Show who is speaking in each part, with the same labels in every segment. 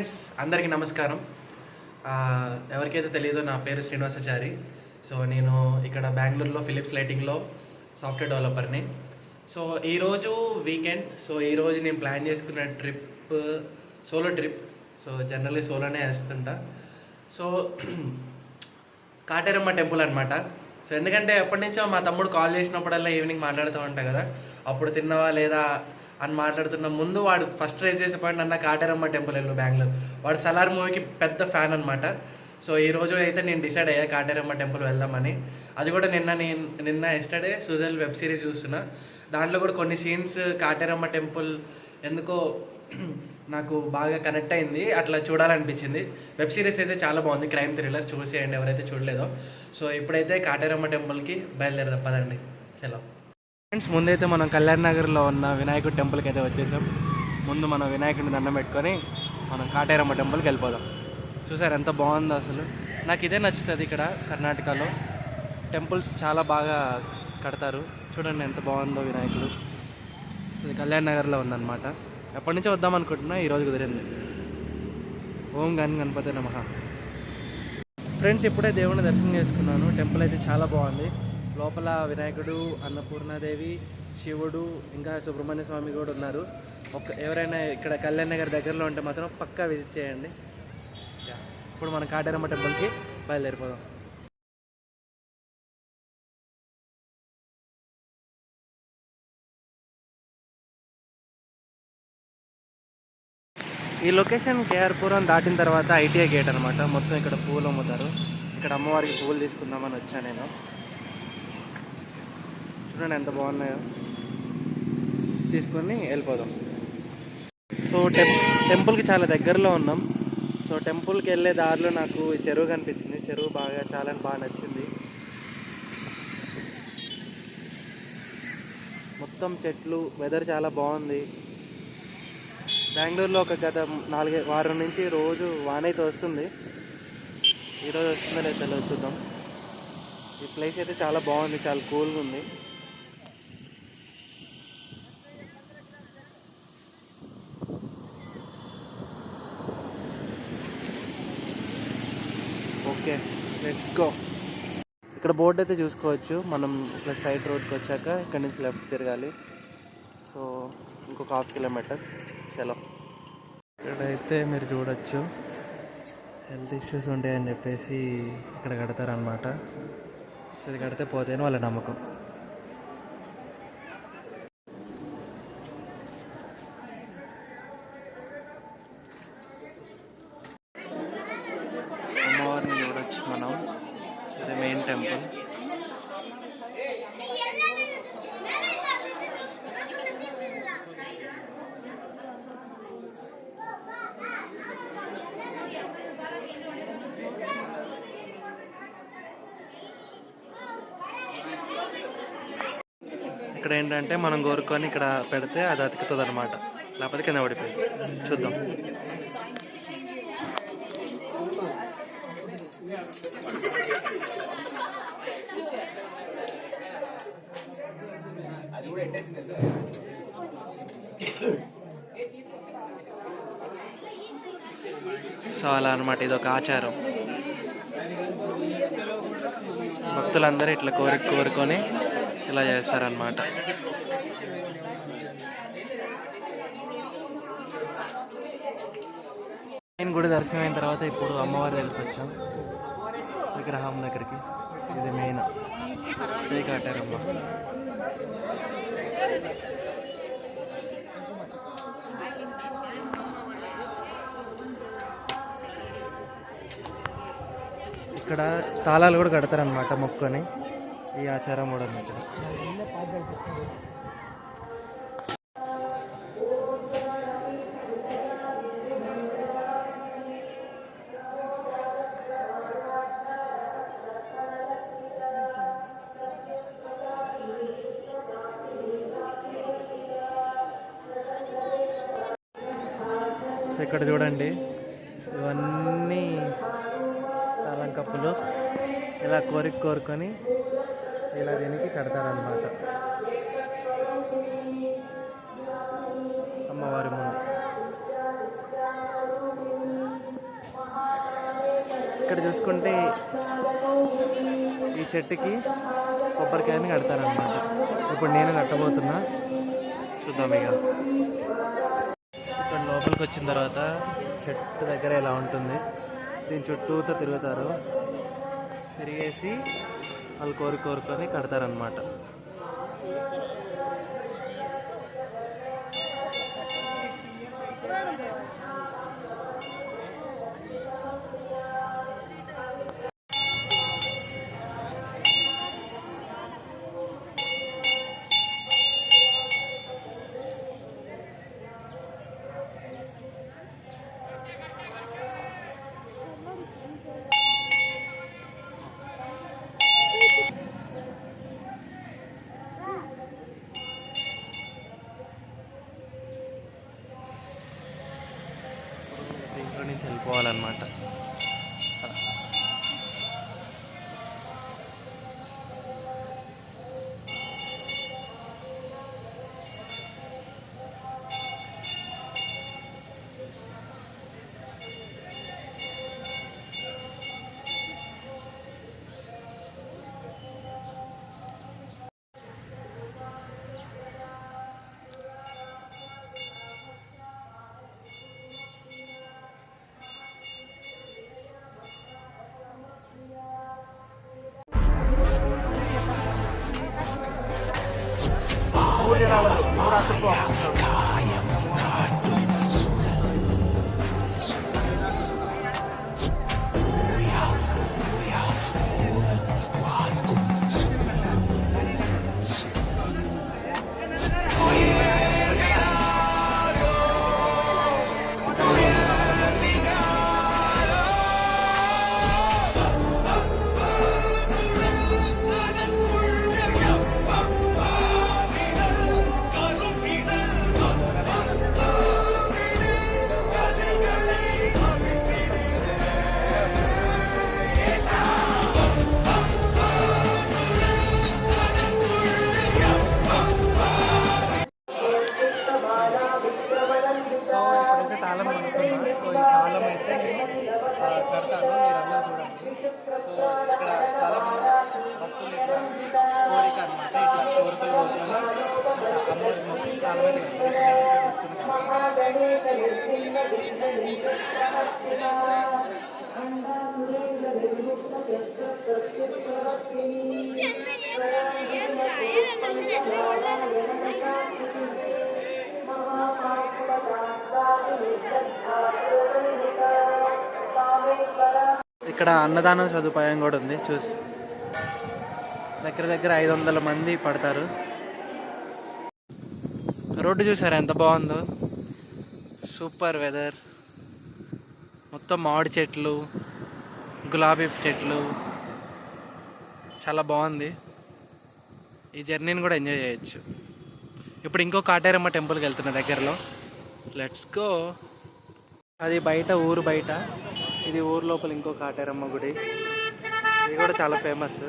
Speaker 1: Friends అందరికీ నమస్కారం. ఎవరికైతే తెలియదో నా పేరు శ్రీనివాసాచారి. సో నేను ఇక్కడ బెంగళూరులో ఫిలిప్స్ లైటింగ్లో సాఫ్ట్వేర్ డెవలపర్ని. సో ఈరోజు వీకెండ్. సో ఈరోజు నేను ప్లాన్ చేసుకున్న trip solo trip. So generally సోలోనే వేస్తుంటా. సో కాటేరమ్మ టెంపుల్ అనమాట సో ఎందుకంటే ఎప్పటి నుంచో మా తమ్ముడు కాల్ చేసినప్పుడల్లా ఈవినింగ్ మాట్లాడుతూ ఉంటా కదా. అప్పుడు తిన్నావా లేదా అని మాట్లాడుతున్న ముందు వాడు ఫస్ట్ రైజ్ చేసే పాయింట్ అన్న కాటేరమ్మ టెంపుల్ వెళ్ళు బెంగళూరు. వాడు సలార్ మూవీకి పెద్ద ఫ్యాన్ అనమాట సో ఈ రోజు అయితే నేను డిసైడ్ అయ్యా కాటారమ్మ టెంపుల్ వెళ్దామని. అది కూడా నిన్న నేను నిన్న ఎస్టర్డే సుజల్ వెబ్ సిరీస్ చూస్తున్నా. దాంట్లో కూడా కొన్ని సీన్స్ కాటేరమ్మ టెంపుల్ ఎందుకో నాకు బాగా కనెక్ట్ అయింది. అట్లా చూడాలనిపించింది. వెబ్ సిరీస్ అయితే చాలా బాగుంది. క్రైమ్ థ్రిల్లర్ చూసేయండి. ఎవరైతే చూడలేదో. సో ఇప్పుడైతే కాటేరమ్మ టెంపుల్కి బయలుదేరదప్పదండి సెలవు. ఫ్రెండ్స్ ముందైతే మనం కళ్యాణ్ నగర్లో ఉన్న వినాయకుడు టెంపుల్కి అయితే వచ్చేసాం. ముందు మనం వినాయకుడిని దండం పెట్టుకొని మనం కాటేరమ్మ టెంపుల్కి వెళ్ళిపోదాం. చూసారు ఎంత బాగుందో అసలు. నాకు ఇదే నచ్చుతుంది ఇక్కడ కర్ణాటకలో. టెంపుల్స్ చాలా బాగా కడతారు. చూడండి ఎంత బాగుందో వినాయకుడు. సో ఇది కళ్యాణ్ నగర్లో ఉందన్నమాట. ఎప్పటి నుంచో వద్దాం అనుకుంటున్నా ఈరోజు కుదిరింది. ఓం గన్ గణపతి నమ. ఫ్రెండ్స్ ఇప్పుడే దేవుని దర్శనం చేసుకున్నాను. టెంపుల్ అయితే చాలా బాగుంది. లోపల వినాయకుడు అన్నపూర్ణాదేవి శివుడు ఇంకా సుబ్రహ్మణ్య స్వామి కూడా ఉన్నారు. ఒక ఎవరైనా ఇక్కడ కళ్యాణ్ నగర్ దగ్గరలో ఉంటే మాత్రం పక్కా విజిట్ చేయండి. ఇప్పుడు మన కాటేరమ్మ టెంపుల్కి బయలుదేరిపోదాం. ఈ లొకేషన్ కేఆర్పురం దాటిన తర్వాత ఐటీఐ గేట్ అనమాట మొత్తం ఇక్కడ పూలు అమ్ముతారు. ఇక్కడ అమ్మవారికి పూలు తీసుకుందామని వచ్చాను నేను. చూడండి ఎంత బాగున్నాయో తీసుకొని వెళ్ళిపోదాం. సో టెం టెంపుల్కి చాలా దగ్గరలో ఉన్నాం. సో టెంపుల్కి వెళ్ళే దారిలో నాకు ఈ చెరువు కనిపించింది. చెరువు బాగా చాలా బాగా నచ్చింది. మొత్తం చెట్లు వెదర్ చాలా బాగుంది. బెంగళూరులో ఒక గత నాలుగే వారం నుంచి రోజు వానైతే వస్తుంది. ఈరోజు వస్తుందో లేదో తెలియదు చూద్దాం. ఈ ప్లేస్ అయితే చాలా బాగుంది చాలా కూల్గా ఉంది ఓకే లెట్స్ గో ఇక్కడ బోర్డు అయితే చూసుకోవచ్చు. మనం ఇట్లా స్ట్రైట్ రోడ్కి వచ్చాక ఇక్కడ నుంచి లెఫ్ట్ తిరగాలి. సో ఇంకొక హాఫ్ కిలోమీటర్. సెలవు ఇక్కడైతే మీరు చూడొచ్చు. హెల్త్ ఇష్యూస్ ఉంటాయని చెప్పేసి ఇక్కడ కడతారనమాట సో ఇది కడితే పోతేనే వాళ్ళ నమ్మకం అమ్మవారిని చూడొచ్చు మనం ఇది మెయిన్ టెంపుల్. ఇక్కడ ఏంటంటే మనం కోరుకొని ఇక్కడ పెడితే అది అతుకుతుంది అనమాట లేకపోతే కింద పడిపోయింది. చూద్దాం. సో అలా అనమాట ఇది ఒక ఆచారం. భక్తులందరూ ఇట్లా కోరిక కోరుకొని ఇలా చేస్తారనమాట నేను గుడి దర్శనం అయిన తర్వాత ఇప్పుడు అమ్మవారి దగ్గరికి వచ్చాం. విగ్రహం దగ్గరికి. ఇది మెయిన్. చేయి కాటారమ్మ ఇక్కడ తాళాలు కూడా కడతారనమాట మొక్కుని ఈ ఆచారం కూడా ఉంది ఇక్కడ. సో ఇక్కడ చూడండి తాళం ఇలా కోరిక కోరుకొని ఇలా దీనికి కడతారనమాట అమ్మవారి ముందు. ఇక్కడ చూసుకుంటే ఈ చెట్టుకి కొబ్బరికాయని కడతారనమాట ఇప్పుడు నేను కట్టబోతున్నా. చూద్దాం ఇక. ఇక్కడ లోపలికి వచ్చిన తర్వాత చెట్టు దగ్గర ఇలా ఉంటుంది? దీని చుట్టూతో తిరుగుతారు. తిరిగేసి వాళ్ళు కోరి కోరుకొని కడతారనమాట వెళ్ళిపోవాలన్నమాట. దీంట్లో నుంచి వెళ్ళిపోవాలన్నమాట సో సో ఇక్కడ చాలా మంది భక్తులు ఇట్లా కోరిక అనమాట ఇట్లా కోరికలు కోరుకొని అమ్మవారి మొక్కి తాళం మహాపాత్ర ఇక్కడ అన్నదానం సదుపాయం కూడా ఉంది చూసి. దగ్గర దగ్గర ఐదు వందల మంది పడతారు. రోడ్డు చూసారా ఎంత బాగుందో? Super weather. మొత్తం మామిడి చెట్లు గులాబీ చెట్లు. చాలా బాగుంది. ఈ జర్నీని కూడా ఎంజాయ్ చేయొచ్చు. ఇప్పుడు ఇంకో కాటేరమ్మ టెంపుల్కి వెళ్తున్నా దగ్గరలో. Let's go. అది బయట ఊరు బయట. ఇది ఊరు లోపల ఇంకో కాటేరమ్మ గుడి. ఇది కూడా చాలా ఫేమస్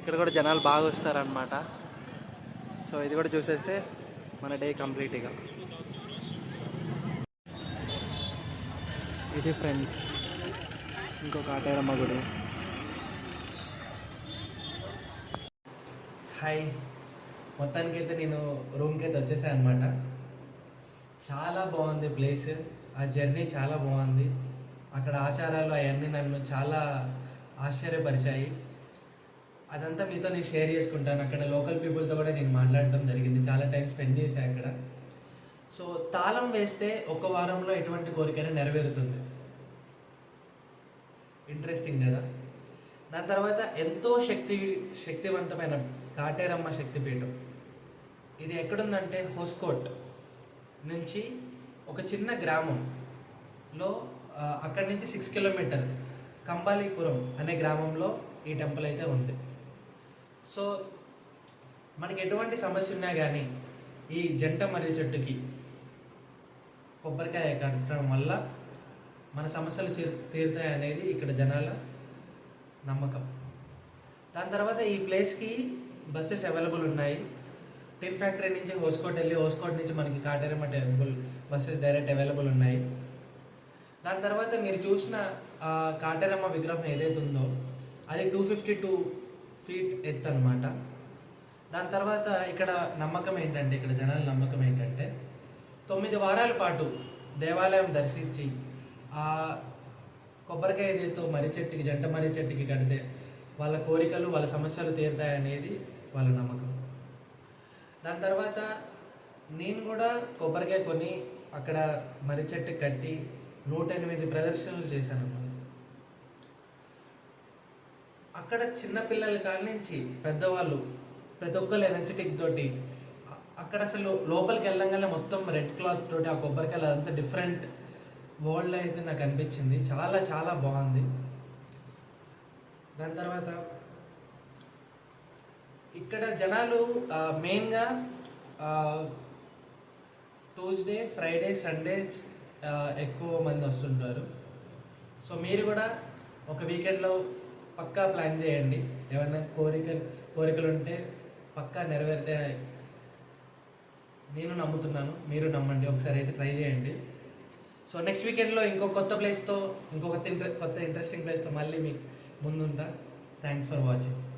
Speaker 1: ఇక్కడ కూడా జనాలు బాగా వస్తారనమాట సో ఇది కూడా చూసేస్తే మన డే కంప్లీట్ ఇక. ఇది ఫ్రెండ్స్ ఇంకో కాటేరమ్మ గుడి. హాయ్ మొత్తానికి అయితే నేను రూమ్కి అయితే వచ్చేసాను అనమాట చాలా బాగుంది ప్లేస్ ఆ జర్నీ చాలా బాగుంది. అక్కడ ఆచారాలు అవన్నీ నన్ను చాలా ఆశ్చర్యపరిచాయి. అదంతా మీతో నేను షేర్ చేసుకుంటాను. అక్కడ లోకల్ పీపుల్తో కూడా నేను మాట్లాడటం జరిగింది. చాలా టైం స్పెండ్ చేశాను అక్కడ. సో తాళం వేస్తే ఒక వారంలో ఎటువంటి కోరికైనా నెరవేరుతుంది. ఇంట్రెస్టింగ్ కదా? దాని తర్వాత ఎంతో శక్తి శక్తివంతమైన కాటేరమ్మ శక్తిపీఠం. ఇది ఎక్కడుందంటే హోస్కోట్ నుంచి ఒక చిన్న గ్రామంలో అక్కడి నుంచి సిక్స్ కిలోమీటర్ కంబాలీపురం అనే గ్రామంలో ఈ టెంపుల్ అయితే ఉంది. సో మనకి ఎటువంటి సమస్య ఉన్నా కానీ ఈ జంట మర్రి చెట్టుకి కొబ్బరికాయ కట్టడం వల్ల మన సమస్యలు తీర్- తీరుతాయి అనేది ఇక్కడ జనాల నమ్మకం. దాని తర్వాత ఈ ప్లేస్కి బస్సెస్ అవైలబుల్ ఉన్నాయి. టిన్ ఫ్యాక్టరీ నుంచి హోస్కోట్ వెళ్ళి హోస్కోట్ నుంచి మనకి Kateramma temple buses direct available ఉన్నాయి. దాని తర్వాత మీరు చూసిన కాటరమ్మ కాటేరమ్మ విగ్రహం ఏదైతే ఉందో అది టూ ఫిఫ్టీ టూ ఫీట్ ఎత్తు అనమాట దాని తర్వాత ఇక్కడ నమ్మకం ఏంటంటే ఇక్కడ జనాల నమ్మకం ఏంటంటే తొమ్మిది వారాల పాటు దేవాలయం దర్శించి ఆ కొబ్బరికాయ ఏదైతే మర్రి చెట్టుకి జంట మర్రి చెట్టుకి కడితే వాళ్ళ కోరికలు వాళ్ళ సమస్యలు తీరుతాయనేది వాళ్ళ నమ్మకం. దాని తర్వాత నేను కూడా కొబ్బరికాయ కొని అక్కడ మర్రి చెట్టు కట్టి నూట ఎనిమిది ప్రదర్శనలు చేశాను అక్కడ చిన్న పిల్లల కాడి నుంచి పెద్దవాళ్ళు ప్రతి ఒక్కరు ఎనర్జెటిక్ తోటి అక్కడ అసలు లోపలికి వెళ్ళంగానే మొత్తం రెడ్ క్లాత్ తోటి ఆ కొబ్బరికాయలు అదంతా డిఫరెంట్ వరల్డ్ అయితే నాకు అనిపించింది. చాలా చాలా బాగుంది. దాని తర్వాత ఇక్కడ జనాలు మెయిన్గా ట్యూస్డే ఫ్రైడే సండే ఎక్కువ మంది వస్తుంటారు. సో మీరు కూడా ఒక వీకెండ్లో పక్కా ప్లాన్ చేయండి. ఏమైనా కోరికలు కోరికలు ఉంటే పక్కా నెరవేరితే నేను నమ్ముతున్నాను. మీరు నమ్మండి. ఒకసారి అయితే ట్రై చేయండి. సో నెక్స్ట్ వీకెండ్లో ఇంకో కొత్త ప్లేస్తో ఇంకొక కొత్త ఇంట్రెస్టింగ్ ప్లేస్తో మళ్ళీ మీకు ముందుంటా. Thanks for watching.